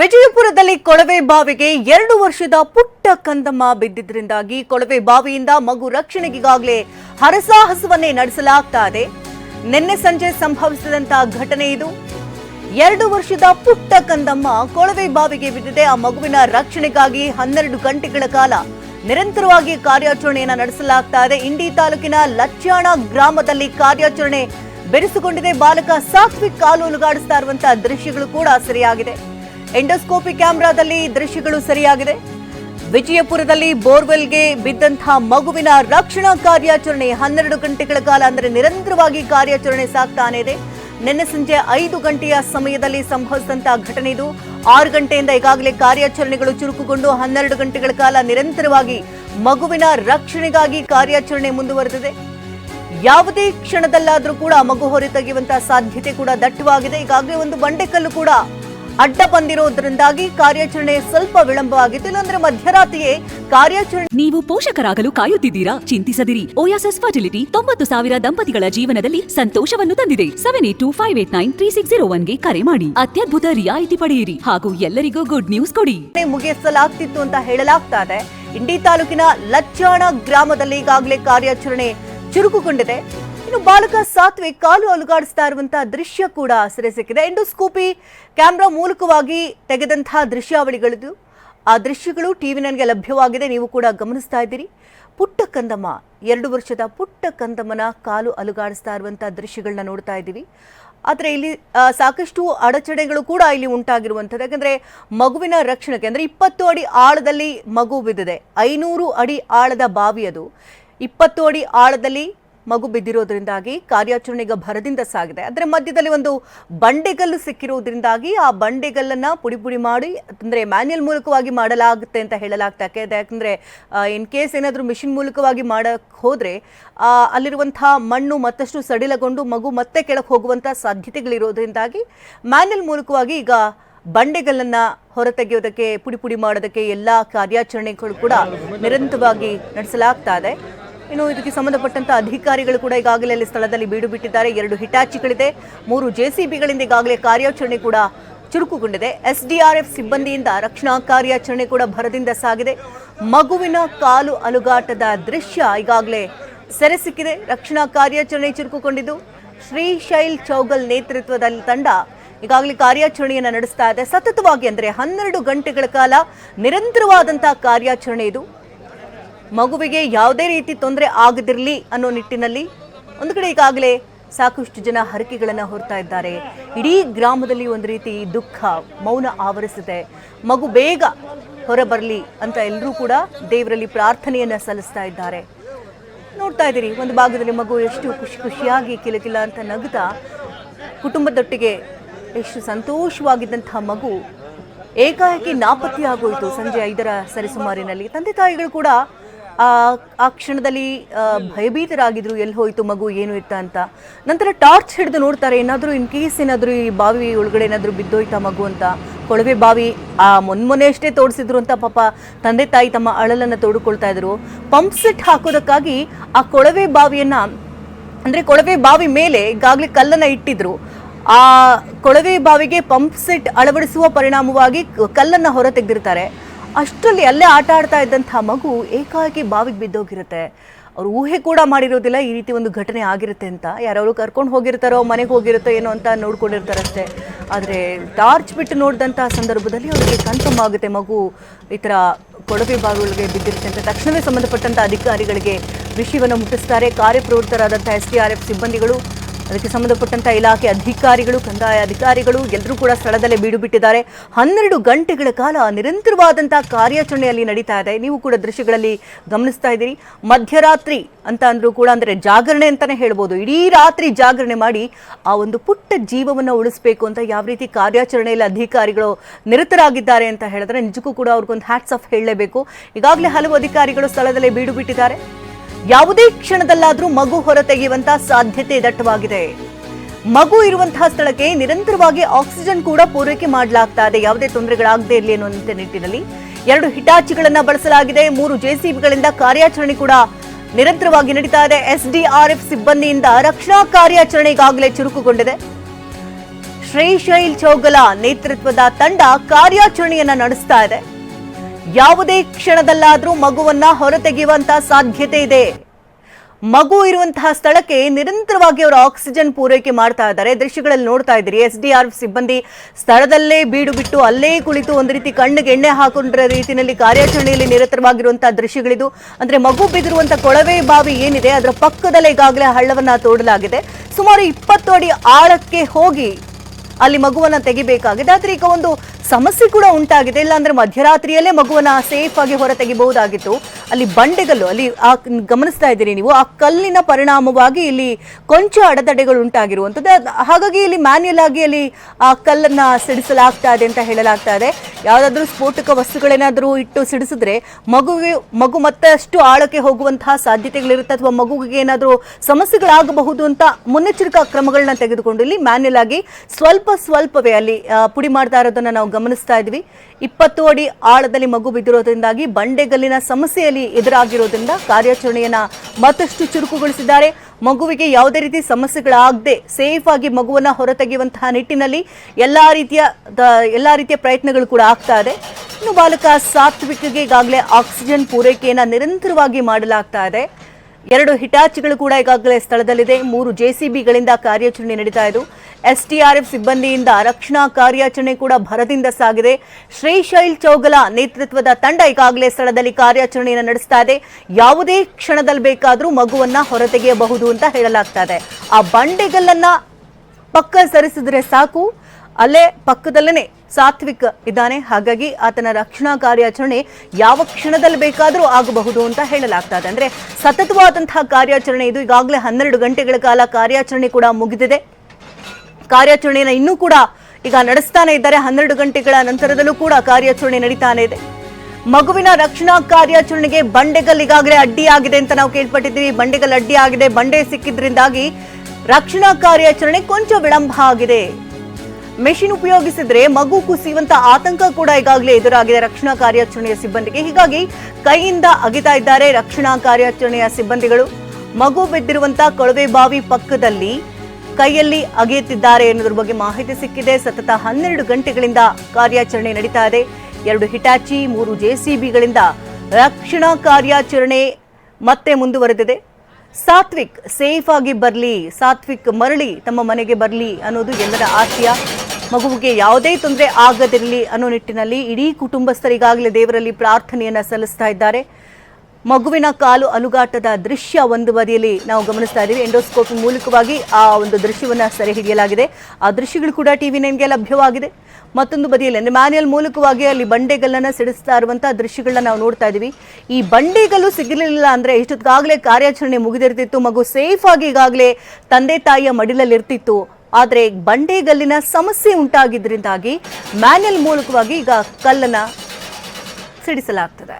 ವಿಜಯಪುರದಲ್ಲಿ ಕೊಳವೆ ಬಾವಿಗೆ ಎರಡು ವರ್ಷದ ಪುಟ್ಟ ಕಂದಮ್ಮ ಬಿದ್ದಿದ್ರಿಂದಾಗಿ ಕೊಳವೆ ಬಾವಿಯಿಂದ ಮಗು ರಕ್ಷಣೆಗಿಗಾಗಲೇ ಹರಸಾಹಸವನ್ನೇ ನಡೆಸಲಾಗ್ತಾ ಇದೆ. ನಿನ್ನೆ ಸಂಜೆ ಸಂಭವಿಸಿದಂತಹ ಘಟನೆ ಇದು. ಎರಡು ವರ್ಷದ ಪುಟ್ಟ ಕಂದಮ್ಮ ಕೊಳವೆ ಬಾವಿಗೆ ಬಿದ್ದಿದೆ. ಆ ಮಗುವಿನ ರಕ್ಷಣೆಗಾಗಿ ಹನ್ನೆರಡು ಗಂಟೆಗಳ ಕಾಲ ನಿರಂತರವಾಗಿ ಕಾರ್ಯಾಚರಣೆಯನ್ನು ನಡೆಸಲಾಗ್ತಾ ಇದೆ. ಇಂಡಿ ತಾಲೂಕಿನ ಲಚ್ಚಾಣ ಗ್ರಾಮದಲ್ಲಿ ಕಾರ್ಯಾಚರಣೆ ಬೆರೆಸಿಕೊಂಡಿದೆ ಬಾಲಕ ಸಾತ್ವಿಕ್ ಕಾಲು ಉಲುಗಾಡಿಸ್ತಾ ಇರುವಂತಹ ದೃಶ್ಯಗಳು ಕೂಡ ಸರಿಯಾಗಿದೆ. ಎಂಡೋಸ್ಕೋಪಿ ಕ್ಯಾಮೆರಾದಲ್ಲಿ ದೃಶ್ಯಗಳು ಸರಿಯಾಗಿದೆ. ವಿಜಯಪುರದಲ್ಲಿ ಬೋರ್ವೆಲ್ಗೆ ಬಿದ್ದಂತಹ ಮಗುವಿನ ರಕ್ಷಣಾ ಕಾರ್ಯಾಚರಣೆ ಹನ್ನೆರಡು ಗಂಟೆಗಳ ಕಾಲ ಅಂದರೆ ನಿರಂತರವಾಗಿ ಕಾರ್ಯಾಚರಣೆ ಸಾಗ್ತಾನೆ ಇದೆ. ನಿನ್ನೆ ಸಂಜೆ ಐದು ಗಂಟೆಯ ಸಮಯದಲ್ಲಿ ಸಂಭವಿಸಿದಂತಹ ಘಟನೆ ಇದು. ಆರು ಗಂಟೆಯಿಂದ ಈಗಾಗಲೇ ಕಾರ್ಯಾಚರಣೆಗಳು ಚುರುಕುಗೊಂಡು ಹನ್ನೆರಡು ಗಂಟೆಗಳ ಕಾಲ ನಿರಂತರವಾಗಿ ಮಗುವಿನ ರಕ್ಷಣೆಗಾಗಿ ಕಾರ್ಯಾಚರಣೆ ಮುಂದುವರೆದಿದೆ. ಯಾವುದೇ ಕ್ಷಣದಲ್ಲಾದರೂ ಕೂಡ ಮಗು ಹೊರತೆಗೆಯುವಂತಹ ಸಾಧ್ಯತೆ ಕೂಡ ದಟ್ಟವಾಗಿದೆ. ಈಗಾಗಲೇ ಒಂದು ಬಂಡೆಕಲ್ಲು ಕೂಡ ಅಡ್ಡ ಬಂದಿರೋದ್ರಿಂದಾಗಿ ಕಾರ್ಯಾಚರಣೆ ಸ್ವಲ್ಪ ವಿಳಂಬವಾಗಿತ್ತು ಇಲ್ಲಾಂದ್ರೆ ಮಧ್ಯರಾತ್ರಿಯೇ ಕಾರ್ಯಾಚರಣೆ ನೀವು ಪೋಷಕರಾಗಲು ಕಾಯುತ್ತಿದ್ದೀರಾ? ಚಿಂತಿಸದಿರಿ. ಓಯಾಸಸ್ ಫರ್ಟಿಲಿಟಿ ತೊಂಬತ್ತು ಸಾವಿರ ದಂಪತಿಗಳ ಜೀವನದಲ್ಲಿ ಸಂತೋಷವನ್ನು ತಂದಿದೆ. Seven eight two five eight nine three six zero ಒನ್ಗೆ ಕರೆ ಮಾಡಿ. ಅತ್ಯದ್ಭುತ ರಿಯಾಯಿತಿ ಪಡೆಯಿರಿ ಹಾಗೂ ಎಲ್ಲರಿಗೂ ಗುಡ್ ನ್ಯೂಸ್ ಕೊಡಿ. ಮುಗಿಸಲಾಗ್ತಿತ್ತು ಅಂತ ಹೇಳಲಾಗ್ತಾ ಇದೆ. ಇಂಡಿ ತಾಲೂಕಿನ ಲಚ್ಚಾಣ ಗ್ರಾಮದಲ್ಲಿ ಈಗಾಗಲೇ ಕಾರ್ಯಾಚರಣೆ ಚುರುಕುಗೊಂಡಿದೆ. ಇನ್ನು ಬಾಲಕ ಸಾತ್ವಿ ಕಾಲು ಅಲುಗಾಡಿಸ್ತಾ ಇರುವಂತಹ ದೃಶ್ಯ ಕೂಡ ಸೆರೆ ಸಿಕ್ಕಿದೆ. ಎಂಡೋಸ್ಕೋಪಿ ಕ್ಯಾಮ್ರಾ ಮೂಲಕವಾಗಿ ತೆಗೆದಂತಹ ದೃಶ್ಯಾವಳಿಗಳು ಆ ದೃಶ್ಯಗಳು ಟಿವಿ ನನಗೆ ಲಭ್ಯವಾಗಿದೆ. ನೀವು ಕೂಡ ಗಮನಿಸ್ತಾ ಇದ್ದೀರಿ. ಪುಟ್ಟ ಕಂದಮ್ಮ, ಎರಡು ವರ್ಷದ ಪುಟ್ಟ ಕಂದಮ್ಮನ ಕಾಲು ಅಲುಗಾಡಿಸ್ತಾ ಇರುವಂತಹ ದೃಶ್ಯಗಳನ್ನ ನೋಡ್ತಾ ಇದ್ದೀವಿ. ಆದರೆ ಇಲ್ಲಿ ಸಾಕಷ್ಟು ಅಡಚಣೆಗಳು ಕೂಡ ಇಲ್ಲಿ ಉಂಟಾಗಿರುವಂಥದ್ದು. ಯಾಕಂದರೆ ಮಗುವಿನ ರಕ್ಷಣೆಗೆ, ಅಂದರೆ ಇಪ್ಪತ್ತು ಅಡಿ ಆಳದಲ್ಲಿ ಮಗು ಬಿದ್ದಿದೆ. ಐನೂರು ಅಡಿ ಆಳದ ಬಾವಿ ಅದು. ಇಪ್ಪತ್ತು ಅಡಿ ಆಳದಲ್ಲಿ ಮಗು ಬಿದ್ದಿರೋದ್ರಿಂದಾಗಿ ಕಾರ್ಯಾಚರಣೆಗೆ ಭರದಿಂದ ಸಾಗಿದೆ. ಅದರ ಮಧ್ಯದಲ್ಲಿ ಒಂದು ಬಂಡೆಗಲ್ಲು ಸಿಕ್ಕಿರೋದ್ರಿಂದಾಗಿ ಆ ಬಂಡೆಗಲ್ಲನ್ನ ಪುಡಿ ಪುಡಿ ಮಾಡಿ, ಅಂದ್ರೆ ಮ್ಯಾನ್ಯಲ್ ಮೂಲಕವಾಗಿ ಮಾಡಲಾಗುತ್ತೆ ಅಂತ ಹೇಳಲಾಗ್ತಾ ಇದೆ. ಯಾಕಂದರೆ ಇನ್ ಕೇಸ್ ಏನಾದರೂ ಮಿಷಿನ್ ಮೂಲಕವಾಗಿ ಮಾಡಕ್ ಹೋದರೆ ಅಲ್ಲಿರುವಂಥ ಮಣ್ಣು ಮತ್ತಷ್ಟು ಸಡಿಲಗೊಂಡು ಮಗು ಮತ್ತೆ ಕೆಳಗೆ ಹೋಗುವಂಥ ಸಾಧ್ಯತೆಗಳಿರೋದ್ರಿಂದಾಗಿ ಮ್ಯಾನ್ಯಲ್ ಮೂಲಕವಾಗಿ ಈಗ ಬಂಡೆಗಲ್ಲನ್ನ ಹೊರತೆಗೆಯೋದಕ್ಕೆ, ಪುಡಿ ಪುಡಿ ಮಾಡೋದಕ್ಕೆ ಎಲ್ಲ ಕಾರ್ಯಾಚರಣೆಗಳು ಕೂಡ ನಿರಂತರವಾಗಿ ನಡೆಸಲಾಗ್ತಾ ಇದೆ. ಇನ್ನು ಇದಕ್ಕೆ ಸಂಬಂಧಪಟ್ಟಂತ ಅಧಿಕಾರಿಗಳು ಕೂಡ ಈಗಾಗಲೇ ಅಲ್ಲಿ ಸ್ಥಳದಲ್ಲಿ ಬೀಡು ಬಿಟ್ಟಿದ್ದಾರೆ. ಎರಡು ಹಿಟಾಚಿಗಳಿದೆ. ಮೂರು ಜೆಸಿಬಿಗಳಿಂದ ಈಗಾಗಲೇ ಕಾರ್ಯಾಚರಣೆ ಕೂಡ ಚುರುಕುಗೊಂಡಿದೆ. ಎಸ್ಡಿಆರ್ಎಫ್ ಸಿಬ್ಬಂದಿಯಿಂದ ರಕ್ಷಣಾ ಕಾರ್ಯಾಚರಣೆ ಕೂಡ ಭರದಿಂದ ಸಾಗಿದೆ. ಮಗುವಿನ ಕಾಲು ಅಲುಗಾಟದ ದೃಶ್ಯ ಈಗಾಗಲೇ ಸೆರೆ ಸಿಕ್ಕಿದೆ. ರಕ್ಷಣಾ ಕಾರ್ಯಾಚರಣೆ ಚುರುಕುಗೊಂಡಿದ್ದು. ಶ್ರೀಶೈಲ್ ಚೌಗಲ್ ನೇತೃತ್ವದಲ್ಲಿ ತಂಡ ಈಗಾಗಲೇ ಕಾರ್ಯಾಚರಣೆಯನ್ನು ನಡೆಸ್ತಾ ಇದೆ. ಸತತವಾಗಿ ಅಂದರೆ ಹನ್ನೆರಡು ಗಂಟೆಗಳ ಕಾಲ ನಿರಂತರವಾದಂತಹ ಕಾರ್ಯಾಚರಣೆ ಇದು. ಮಗುವಿಗೆ ಯಾವುದೇ ರೀತಿ ತೊಂದರೆ ಆಗದಿರಲಿ ಅನ್ನೋ ನಿಟ್ಟಿನಲ್ಲಿ ಒಂದು ಕಡೆ ಈಗಾಗಲೇ ಸಾಕಷ್ಟು ಜನ ಹರಕೆಗಳನ್ನು ಹೊರ್ತಾ ಇದ್ದಾರೆ. ಇಡೀ ಗ್ರಾಮದಲ್ಲಿ ಒಂದು ರೀತಿ ದುಃಖ, ಮೌನ ಆವರಿಸಿದೆ. ಮಗು ಬೇಗ ಹೊರಬರಲಿ ಅಂತ ಎಲ್ಲರೂ ಕೂಡ ದೇವರಲ್ಲಿ ಪ್ರಾರ್ಥನೆಯನ್ನು ಸಲ್ಲಿಸ್ತಾ ಇದ್ದಾರೆ. ನೋಡ್ತಾ ಇದ್ದೀರಿ, ಒಂದು ಭಾಗದಲ್ಲಿ ಮಗು ಎಷ್ಟು ಖುಷಿ ಖುಷಿಯಾಗಿ ಕಿಲಕಿಲ ಅಂತ ನಗುತ್ತಾ ಕುಟುಂಬದೊಟ್ಟಿಗೆ ಎಷ್ಟು ಸಂತೋಷವಾಗಿದ್ದಂತಹ ಮಗು ಏಕಾಏಕಿ ನಾಪತ್ತೆಯಾಗೋಯ್ತು ಸಂಜೆ ಐದರ ಸರಿಸುಮಾರಿನಲ್ಲಿ. ತಂದೆ ತಾಯಿಗಳು ಕೂಡ ಆ ಆ ಕ್ಷಣದಲ್ಲಿ ಭಯಭೀತರಾಗಿದ್ರು, ಎಲ್ಲಿ ಹೋಯ್ತು ಮಗು, ಏನು ಇತ್ತ ಅಂತ. ನಂತರ ಟಾರ್ಚ್ ಹಿಡಿದು ನೋಡ್ತಾರೆ, ಏನಾದರೂ ಇನ್ ಕೇಸ್ ಏನಾದರೂ ಈ ಬಾವಿ ಒಳಗಡೆ ಏನಾದರೂ ಬಿದ್ದೋಯ್ತಾ ಮಗು ಅಂತ. ಕೊಳವೆ ಬಾವಿ, ಆ ಮೊನ್ಮೊನೆ ಅಷ್ಟೇ ತೋಡಿಸಿದ್ರು ಅಂತ ಪಾಪ ತಂದೆ ತಾಯಿ ತಮ್ಮ ಅಳಲನ್ನು ತೋಡಿಕೊಳ್ತಾ ಇದ್ರು. ಪಂಪ್ ಸೆಟ್ ಹಾಕೋದಕ್ಕಾಗಿ ಆ ಕೊಳವೆ ಬಾವಿಯನ್ನ, ಅಂದ್ರೆ ಕೊಳವೆ ಬಾವಿ ಮೇಲೆ ಈಗಾಗಲೇ ಕಲ್ಲನ್ನ ಇಟ್ಟಿದ್ರು. ಆ ಕೊಳವೆ ಬಾವಿಗೆ ಪಂಪ್ ಸೆಟ್ ಅಳವಡಿಸುವ ಪರಿಣಾಮವಾಗಿ ಕಲ್ಲನ್ನು ಹೊರ ತೆಗೆದಿರ್ತಾರೆ ಅಷ್ಟರಲ್ಲಿ ಅಲ್ಲೇ ಆಟ ಆಡ್ತಾ ಇದ್ದಂಥ ಮಗು ಏಕಾಏಕಿ ಬಾವಿಗೆ ಬಿದ್ದೋಗಿರುತ್ತೆ. ಅವ್ರು ಊಹೆ ಕೂಡ ಮಾಡಿರೋದಿಲ್ಲ, ಈ ರೀತಿ ಒಂದು ಘಟನೆ ಆಗಿರುತ್ತೆ ಅಂತ. ಯಾರು ಕರ್ಕೊಂಡು ಹೋಗಿರ್ತಾರೋ, ಮನೆಗೆ ಹೋಗಿರುತ್ತೋ ಏನೋ ಅಂತ ನೋಡ್ಕೊಂಡಿರ್ತಾರಷ್ಟೇ. ಆದರೆ ಟಾರ್ಚ್ ಬಿಟ್ಟು ನೋಡಿದಂಥ ಸಂದರ್ಭದಲ್ಲಿ ಅವರಿಗೆ ಕನ್ಫರ್ಮ್ ಆಗುತ್ತೆ ಮಗು ಈ ಥರ ಕೊಡವೆ ಬಾವಿಗಳಿಗೆ ಬಿದ್ದಿರುತ್ತೆ ಅಂತ. ತಕ್ಷಣವೇ ಸಂಬಂಧಪಟ್ಟಂಥ ಅಧಿಕಾರಿಗಳಿಗೆ ವಿಷಯವನ್ನು ಮುಟ್ಟಿಸ್ತಾರೆ. ಕಾರ್ಯಪ್ರವೃತ್ತರಾದಂಥ ಎಸ್ ಡಿ ಆರ್ ಎಫ್ ಸಿಬ್ಬಂದಿಗಳು ಅದಕ್ಕೆ ಸಂಬಂಧಪಟ್ಟಂತ ಇಲಾಖೆ ಅಧಿಕಾರಿಗಳು, ಕಂದಾಯ ಅಧಿಕಾರಿಗಳು ಎಲ್ಲರೂ ಕೂಡ ಸ್ಥಳದಲ್ಲೇ ಬೀಡು ಬಿಟ್ಟಿದ್ದಾರೆ. ಹನ್ನೆರಡು ಗಂಟೆಗಳ ಕಾಲ ನಿರಂತರವಾದಂತಹ ಕಾರ್ಯಾಚರಣೆಯಲ್ಲಿ ನಡೀತಾ ಇದೆ. ನೀವು ಕೂಡ ದೃಶ್ಯಗಳಲ್ಲಿ ಗಮನಿಸ್ತಾ ಇದ್ದೀರಿ. ಮಧ್ಯರಾತ್ರಿ ಅಂತ ಅಂದ್ರೂ ಕೂಡ ಅಂದ್ರೆ ಜಾಗರಣೆ ಅಂತಾನೆ ಹೇಳ್ಬೋದು. ಇಡೀ ರಾತ್ರಿ ಜಾಗರಣೆ ಮಾಡಿ ಆ ಒಂದು ಪುಟ್ಟ ಜೀವವನ್ನು ಉಳಿಸಬೇಕು ಅಂತ ಯಾವ ರೀತಿ ಕಾರ್ಯಾಚರಣೆಯಲ್ಲಿ ಅಧಿಕಾರಿಗಳು ನಿರತರಾಗಿದ್ದಾರೆ ಅಂತ ಹೇಳಿದ್ರೆ ನಿಜಕ್ಕೂ ಕೂಡ ಅವ್ರಿಗೊಂದು ಹ್ಯಾಟ್ಸ್ ಆಫ್ ಹೇಳಲೇಬೇಕು. ಈಗಾಗಲೇ ಹಲವು ಅಧಿಕಾರಿಗಳು ಸ್ಥಳದಲ್ಲೇ ಬೀಡು ಬಿಟ್ಟಿದ್ದಾರೆ. ಯಾವುದೇ ಕ್ಷಣದಲ್ಲಾದರೂ ಮಗು ಹೊರತೆಗೆಯುವಂತ ಸಾಧ್ಯತೆ ದಟ್ಟವಾಗಿದೆ. ಮಗು ಇರುವಂತಹ ಸ್ಥಳಕ್ಕೆ ನಿರಂತರವಾಗಿ ಆಕ್ಸಿಜನ್ ಕೂಡ ಪೂರೈಕೆ ಮಾಡಲಾಗ್ತಾ ಇದೆ. ಯಾವುದೇ ತೊಂದರೆಗಳಾಗದೇ ಇರಲಿ ಅನ್ನುವಂತ ನಿಟ್ಟಿನಲ್ಲಿ ಎರಡು ಹಿಟಾಚಿಗಳನ್ನ ಬಳಸಲಾಗಿದೆ. ಮೂರು ಜೆಸಿಬಿಗಳಿಂದ ಕಾರ್ಯಾಚರಣೆ ಕೂಡ ನಿರಂತರವಾಗಿ ನಡೀತಾ ಇದೆ. ಎಸ್ಡಿಆರ್ಎಫ್ ಸಿಬ್ಬಂದಿಯಿಂದ ರಕ್ಷಣಾ ಕಾರ್ಯಾಚರಣೆ ಈಗಾಗಲೇ ಚುರುಕುಗೊಂಡಿದೆ. ಶ್ರೀಶೈಲ್ ಚೌಗಲ ನೇತೃತ್ವದ ತಂಡ ಕಾರ್ಯಾಚರಣೆಯನ್ನ ನಡೆಸ್ತಾ ಇದೆ. ಯಾವುದೇ ಕ್ಷಣದಲ್ಲಾದರೂ ಮಗುವನ್ನ ಹೊರತೆಗೆಯುವಂತ ಸಾಧ್ಯತೆ ಇದೆ. ಮಗು ಇರುವಂತಹ ಸ್ಥಳಕ್ಕೆ ನಿರಂತರವಾಗಿ ಅವರು ಆಕ್ಸಿಜನ್ ಪೂರೈಕೆ ಮಾಡ್ತಾ ಇದ್ದಾರೆ. ದೃಶ್ಯಗಳಲ್ಲಿ ನೋಡ್ತಾ ಇದ್ದೀರಿ ಎಸ್ ಡಿ ಆರ್ ಸಿಬ್ಬಂದಿ ಸ್ಥಳದಲ್ಲೇ ಬೀಡು ಬಿಟ್ಟು ಅಲ್ಲೇ ಕುಳಿತು ಒಂದು ರೀತಿ ಕಣ್ಣಿಗೆ ಎಣ್ಣೆ ಹಾಕೊಂಡಿರೋ ರೀತಿಯಲ್ಲಿ ಕಾರ್ಯಾಚರಣೆಯಲ್ಲಿ ನಿರತವಾಗಿರುವಂತಹ ದೃಶ್ಯಗಳಿದು. ಅಂದ್ರೆ ಮಗು ಬಿದ್ದಿರುವಂತಹ ಕೊಳವೆ ಬಾವಿ ಏನಿದೆ, ಅದರ ಪಕ್ಕದಲ್ಲೇ ಈಗಾಗಲೇ ಹಳ್ಳವನ್ನ ತೋಡಲಾಗಿದೆ. ಸುಮಾರು ಇಪ್ಪತ್ತು ಅಡಿ ಆಳಕ್ಕೆ ಹೋಗಿ ಅಲ್ಲಿ ಮಗುವನ್ನ ತೆಗಿಬೇಕಾಗಿದೆ. ಆದ್ರೆ ಈಗ ಒಂದು ಸಮಸ್ಯೆ ಕೂಡ ಉಂಟಾಗಿದೆ. ಇಲ್ಲಾಂದ್ರೆ ಮಧ್ಯರಾತ್ರಿಯಲ್ಲೇ ಮಗುವನ್ನ ಸೇಫ್ ಆಗಿ ಹೊರ ತೆಗಿಬಹುದಾಗಿತ್ತು ಅಲ್ಲಿ ಬಂಡೆಗಲ್ಲು ಅಲ್ಲಿ ಆ ಗಮನಿಸ್ತಾ ಇದ್ದೀರಿ ನೀವು, ಆ ಕಲ್ಲಿನ ಪರಿಣಾಮವಾಗಿ ಇಲ್ಲಿ ಕೊಂಚ ಅಡೆತಡೆಗಳು ಉಂಟಾಗಿರುವಂಥದ್ದು. ಹಾಗಾಗಿ ಇಲ್ಲಿ ಮ್ಯಾನ್ಯಲ್ ಆಗಿ ಅಲ್ಲಿ ಆ ಕಲ್ಲನ್ನ ಸಿಡಿಸಲಾಗ್ತಾ ಇದೆ ಅಂತ ಹೇಳಲಾಗ್ತಾ ಇದೆ. ಯಾವುದಾದ್ರೂ ಸ್ಫೋಟಕ ವಸ್ತುಗಳೇನಾದರೂ ಇಟ್ಟು ಸಿಡಿಸಿದ್ರೆ ಮಗುವಿಗೆ ಮಗು ಮತ್ತಷ್ಟು ಆಳಕ್ಕೆ ಹೋಗುವಂತಹ ಸಾಧ್ಯತೆಗಳಿರುತ್ತೆ ಅಥವಾ ಮಗುವಿಗೆ ಏನಾದರೂ ಸಮಸ್ಯೆಗಳಾಗಬಹುದು ಅಂತ ಮುನ್ನೆಚ್ಚರಿಕಾ ಕ್ರಮಗಳನ್ನ ತೆಗೆದುಕೊಂಡು ಇಲ್ಲಿ ಮ್ಯಾನ್ಯಲ್ ಆಗಿ ಸ್ವಲ್ಪ ಸ್ವಲ್ಪವೇ ಅಲ್ಲಿ ಪುಡಿ ಮಾಡ್ತಾ ಇರೋದನ್ನ ನಾವು ಗಮನಿಸ್ತಾ ಇದ್ವಿ. ಇಪ್ಪತ್ತು ಅಡಿ ಆಳದಲ್ಲಿ ಮಗು ಬಿದ್ದಿರೋದ್ರಿಂದಾಗಿ ಬಂಡೆಗಲ್ಲಿನ ಸಮಸ್ಯೆಯಲ್ಲಿ ಎದುರಾಗಿರೋದ್ರಿಂದ ಕಾರ್ಯಾಚರಣೆಯನ್ನ ಮತ್ತಷ್ಟು ಚುರುಕುಗೊಳಿಸಿದ್ದಾರೆ. ಮಗುವಿಗೆ ಯಾವುದೇ ರೀತಿ ಸಮಸ್ಯೆಗಳಾಗದೆ ಸೇಫ್ ಆಗಿ ಮಗುವನ್ನ ಹೊರತೆಗೆಯುವಂತಹ ನಿಟ್ಟಿನಲ್ಲಿ ಎಲ್ಲಾ ರೀತಿಯ ಎಲ್ಲ ರೀತಿಯ ಪ್ರಯತ್ನಗಳು ಕೂಡ ಆಗ್ತಾ ಇದೆ. ಇನ್ನು ಬಾಲಕ ಸಾತ್ವಿಕ್ಗೆ ಈಗಾಗಲೇ ಆಕ್ಸಿಜನ್ ಪೂರೈಕೆಯನ್ನು ನಿರಂತರವಾಗಿ ಮಾಡಲಾಗ್ತಾ ಇದೆ. ಎರಡು ಹಿಟಾಚಿಗಳು ಕೂಡ ಈಗಾಗಲೇ ಸ್ಥಳದಲ್ಲಿದೆ. ಮೂರು ಜೆಸಿಬಿಗಳಿಂದ ಕಾರ್ಯಾಚರಣೆ ನಡೀತಾ ಇದ್ದು ಎಸ್ಟಿಆರ್ಎಫ್ ಸಿಬ್ಬಂದಿಯಿಂದ ರಕ್ಷಣಾ ಕಾರ್ಯಾಚರಣೆ ಕೂಡ ಭರದಿಂದ ಸಾಗಿದೆ. ಶ್ರೀಶೈಲ್ ಚೌಗಲ ನೇತೃತ್ವದ ತಂಡ ಈಗಾಗಲೇ ಸ್ಥಳದಲ್ಲಿ ಕಾರ್ಯಾಚರಣೆಯನ್ನು ನಡೆಸ್ತಾ ಇದೆ. ಯಾವುದೇ ಕ್ಷಣದಲ್ಲಿ ಬೇಕಾದರೂ ಮಗುವನ್ನ ಹೊರತೆಗೆಯಬಹುದು ಅಂತ ಹೇಳಲಾಗ್ತಾ ಇದೆ ಆ ಬಂಡೆಗಲ್ಲನ್ನ ಪಕ್ಕ ಸರಿಸಿದ್ರೆ ಸಾಕು. ಅಲ್ಲೇ ಪಕ್ಕದಲ್ಲೇ ಸಾತ್ವಿಕ್ ಇದ್ದಾನೆ. ಹಾಗಾಗಿ ಆತನ ರಕ್ಷಣಾ ಕಾರ್ಯಾಚರಣೆ ಯಾವ ಕ್ಷಣದಲ್ಲಿ ಬೇಕಾದರೂ ಆಗಬಹುದು ಅಂತ ಹೇಳಲಾಗ್ತಾ ಇದೆ ಅಂದರೆ ಸತತವಾದಂತಹ ಕಾರ್ಯಾಚರಣೆ ಇದು. ಈಗಾಗಲೇ ಹನ್ನೆರಡು ಗಂಟೆಗಳ ಕಾಲ ಕಾರ್ಯಾಚರಣೆ ಕೂಡ ಮುಗಿದಿದೆ. ಕಾರ್ಯಾಚರಣೆಯನ್ನು ಇನ್ನೂ ಕೂಡ ಈಗ ನಡೆಸ್ತಾನೆ ಇದ್ದಾರೆ. ಹನ್ನೆರಡು ಗಂಟೆಗಳ ನಂತರದಲ್ಲೂ ಕೂಡ ಕಾರ್ಯಾಚರಣೆ ನಡೀತಾನೆ ಇದೆ. ಮಗುವಿನ ರಕ್ಷಣಾ ಕಾರ್ಯಾಚರಣೆಗೆ ಬಂಡೆಗಲ್ ಈಗಾಗಲೇ ಅಡ್ಡಿಯಾಗಿದೆ ಅಂತ ನಾವು ಕೇಳ್ಪಟ್ಟಿದ್ದೀವಿ. ಬಂಡೆಗಲ್ ಅಡ್ಡಿಯಾಗಿದೆ ಬಂಡೆ ಸಿಕ್ಕಿದ್ರಿಂದಾಗಿ ರಕ್ಷಣಾ ಕಾರ್ಯಾಚರಣೆ ಕೊಂಚ ವಿಳಂಬ ಆಗಿದೆ. ಮೆಷಿನ್ ಉಪಯೋಗಿಸಿದ್ರೆ ಮಗು ಕುಸಿಯುವಂತ ಆತಂಕ ಕೂಡ ಈಗಾಗಲೇ ಎದುರಾಗಿದೆ. ರಕ್ಷಣಾ ಕಾರ್ಯಾಚರಣೆಯ ಸಿಬ್ಬಂದಿಗೆ ಹೀಗಾಗಿ ಕೈಯಿಂದ ಅಗಿತಾ ಇದ್ದಾರೆ ರಕ್ಷಣಾ ಕಾರ್ಯಾಚರಣೆಯ ಸಿಬ್ಬಂದಿಗಳು. ಮಗು ಬಿದ್ದಿರುವಂತಹ ಕೊಳವೆ ಬಾವಿ ಪಕ್ಕದಲ್ಲಿ ಕೈಯಲ್ಲಿ ಅಗೆಯುತ್ತಿದ್ದಾರೆ ಎನ್ನುವುದರ ಬಗ್ಗೆ ಮಾಹಿತಿ ಸಿಕ್ಕಿದೆ. ಸತತ ಹನ್ನೆರಡು ಗಂಟೆಗಳಿಂದ ಕಾರ್ಯಾಚರಣೆ ನಡೀತಾ ಇದೆ. ಎರಡು ಹಿಟಾಚಿ, ಮೂರು ಜೆಸಿಬಿಗಳಿಂದ ರಕ್ಷಣಾ ಕಾರ್ಯಾಚರಣೆ ಮತ್ತೆ ಮುಂದುವರೆದಿದೆ. ಸಾತ್ವಿಕ್ ಸೇಫ್ ಆಗಿ ಬರಲಿ, ಸಾತ್ವಿಕ್ ಮರಳಿ ತಮ್ಮ ಮನೆಗೆ ಬರಲಿ ಅನ್ನೋದು ಎಲ್ಲರ ಆಶಯ. ಮಗುವಿಗೆ ಯಾವುದೇ ತೊಂದರೆ ಆಗದಿರಲಿ ಅನ್ನೋ ನಿಟ್ಟಿನಲ್ಲಿ ಇಡೀ ಕುಟುಂಬಸ್ಥರಿಗಾಗಲೇ ದೇವರಲ್ಲಿ ಪ್ರಾರ್ಥನೆಯನ್ನ ಸಲ್ಲಿಸ್ತಾ ಇದ್ದಾರೆ. ಮಗುವಿನ ಕಾಲು ಅಲುಗಾಟದ ದೃಶ್ಯ ಒಂದು ಬದಿಯಲ್ಲಿ ನಾವು ಗಮನಿಸ್ತಾ ಇದ್ದೀವಿ. ಎಂಡೋಸ್ಕೋಪ್ ಮೂಲಕವಾಗಿ ಆ ಒಂದು ದೃಶ್ಯವನ್ನು ಸೆರೆ ಹಿಡಿಯಲಾಗಿದೆ. ಆ ದೃಶ್ಯಗಳು ಕೂಡ ಟಿವಿ ನೈನ್ಗೆ ಲಭ್ಯವಾಗಿದೆ. ಮತ್ತೊಂದು ಬದಿಯಲ್ಲಿ, ಅಂದರೆ ಮ್ಯಾನ್ಯಲ್ ಮೂಲಕವಾಗಿ ಅಲ್ಲಿ ಬಂಡೆಗಲ್ಲನ್ನು ಸಿಡಿಸ್ತಾ ಇರುವಂಥ ದೃಶ್ಯಗಳನ್ನ ನಾವು ನೋಡ್ತಾ ಇದ್ದೀವಿ. ಈ ಬಂಡೆಗಲ್ಲು ಸಿಗಲಿಲ್ಲ ಅಂದರೆ ಇಷ್ಟೊತ್ತಿಗಾಗಲೇ ಕಾರ್ಯಾಚರಣೆ ಮುಗಿದಿರ್ತಿತ್ತು. ಮಗು ಸೇಫ್ ಆಗಿ ಈಗಾಗಲೇ ತಂದೆ ತಾಯಿಯ ಮಡಿಲಲ್ಲಿ ಇರ್ತಿತ್ತು ಆದರೆ ಬಂಡೆಗಲ್ಲಿನ ಸಮಸ್ಯೆ ಉಂಟಾಗಿದ್ದರಿಂದಾಗಿ ಮ್ಯಾನ್ಯಲ್ ಮೂಲಕವಾಗಿ ಈಗ ಕಲ್ಲನ್ನು ಸಿಡಿಸಲಾಗ್ತದೆ.